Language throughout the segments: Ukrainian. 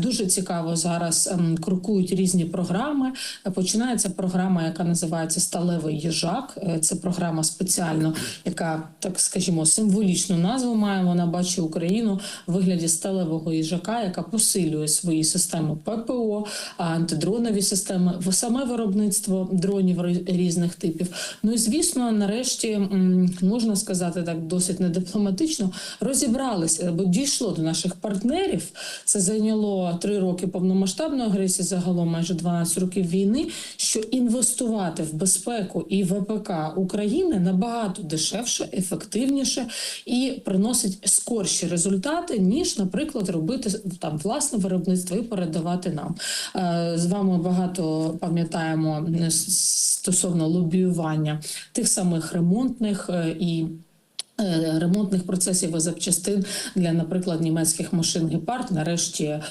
Дуже цікаво зараз ем, крокують різні програми. Починається програма, яка називається Сталевий їжак. Е, Це програма спеціально, яка так скажімо, символічну назву має. Вона бачить Україну в вигляді сталевого їжака, яка посилює свої системи ППО, антидронові системи, саме виробництво дронів різних типів. Ну і звісно, нарешті можна сказати так досить недипломатично, розібралися, бо дійшло до наших партнерів. Це зайняло три роки повномасштабної агресії, загалом майже 12 років війни. Що інвестувати в безпеку і ВПК України набагато дешевше, ефективніше і приносить скорші результати, ніж, наприклад, робити там власне виробництво і передавати нам. Е, З вами багато пам'ятаємо е, стосовно лобіювання тих самих ремонтних е, і. Е, Ремонтних процесів і запчастин для, наприклад, німецьких машин Гепард. Нарешті е,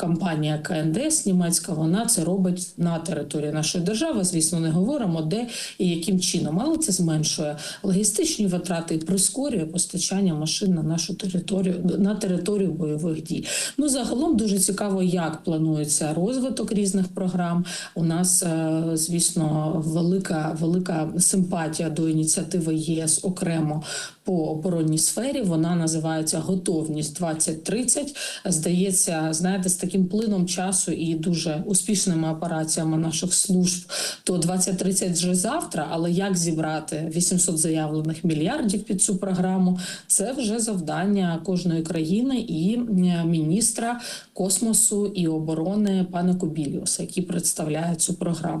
компанія КНДС німецька вона це робить на території нашої держави. Звісно, не говоримо де і яким чином, але це зменшує логістичні витрати і прискорює постачання машин на нашу територію на територію бойових дій. Ну загалом дуже цікаво, як планується розвиток різних програм. У нас, е, звісно, велика велика симпатія до ініціативи ЄС окремо по оборонній сфері. Вона називається Готовність 2030. Здається, знаєте, з таким плином часу і дуже успішними операціями наших служб. То 2030 вже завтра. Але як зібрати 800 заявлених мільярдів під цю програму? Це вже завдання кожної країни і е, міністра космосу і оборони пана Кобіліуса, який представляє цю програму.